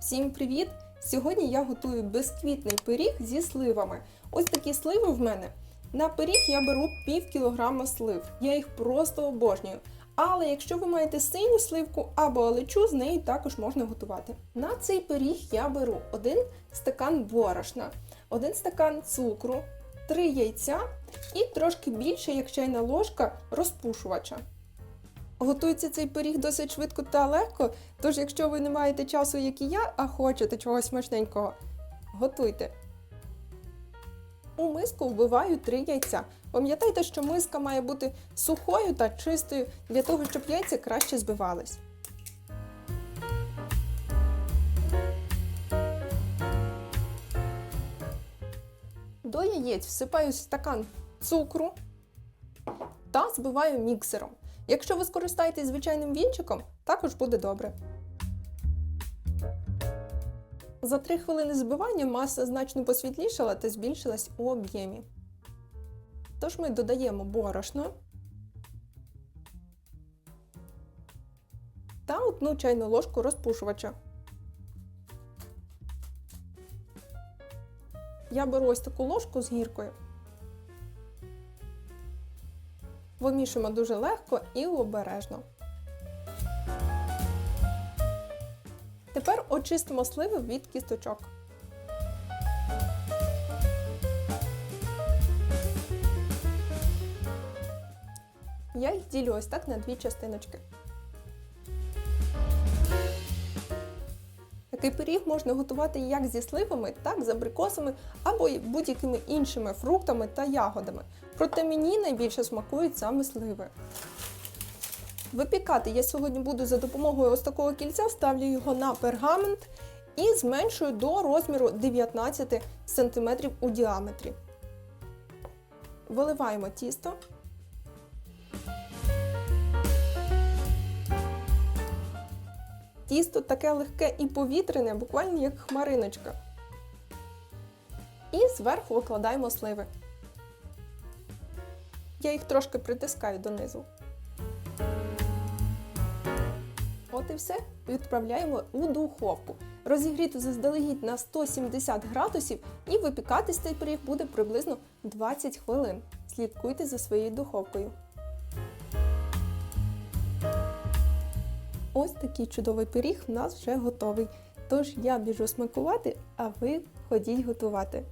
Всім привіт! Сьогодні я готую безквітний пиріг зі сливами. Ось такі сливи в мене. На пиріг я беру пів кілограма слив. Я їх просто обожнюю. Але якщо ви маєте синю сливку або алечу, з неї також можна готувати. На цей пиріг я беру один стакан борошна, один стакан цукру, три яйця і трошки більше, як чайна ложка, розпушувача. Готується цей пиріг досить швидко та легко, тож якщо ви не маєте часу, як і я, а хочете чогось смачненького, готуйте. У миску вбиваю 3 яйця. Пам'ятайте, що миска має бути сухою та чистою для того, щоб яйця краще збивались. До яєць всипаю стакан цукру та збиваю міксером. Якщо ви скористаєтесь звичайним вінчиком, також буде добре. За 3 хвилини збивання маса значно посвітлішала та збільшилась у об'ємі. Тож ми додаємо борошно та одну чайну ложку розпушувача. Я беру ось таку ложку з гіркою. Вимішуємо дуже легко і обережно. Тепер очистимо сливи від кісточок. Я їх ділю ось так на дві частиночки. Такий пиріг можна готувати як зі сливами, так і з абрикосами або будь-якими іншими фруктами та ягодами. Проте мені найбільше смакують саме сливи. Випікати я сьогодні буду за допомогою ось такого кільця, ставлю його на пергамент і зменшую до розміру 19 см у діаметрі. Виливаємо тісто. Тісто таке легке і повітряне, буквально як хмариночка. І зверху викладаємо сливи. Я їх трошки притискаю донизу. От і все. Відправляємо у духовку. Розігріти заздалегідь на 170 градусів і випікатись цей пиріг буде приблизно 20 хвилин. Слідкуйте за своєю духовкою. Ось такий чудовий пиріг в нас вже готовий. Тож я біжу смакувати, а ви ходіть готувати.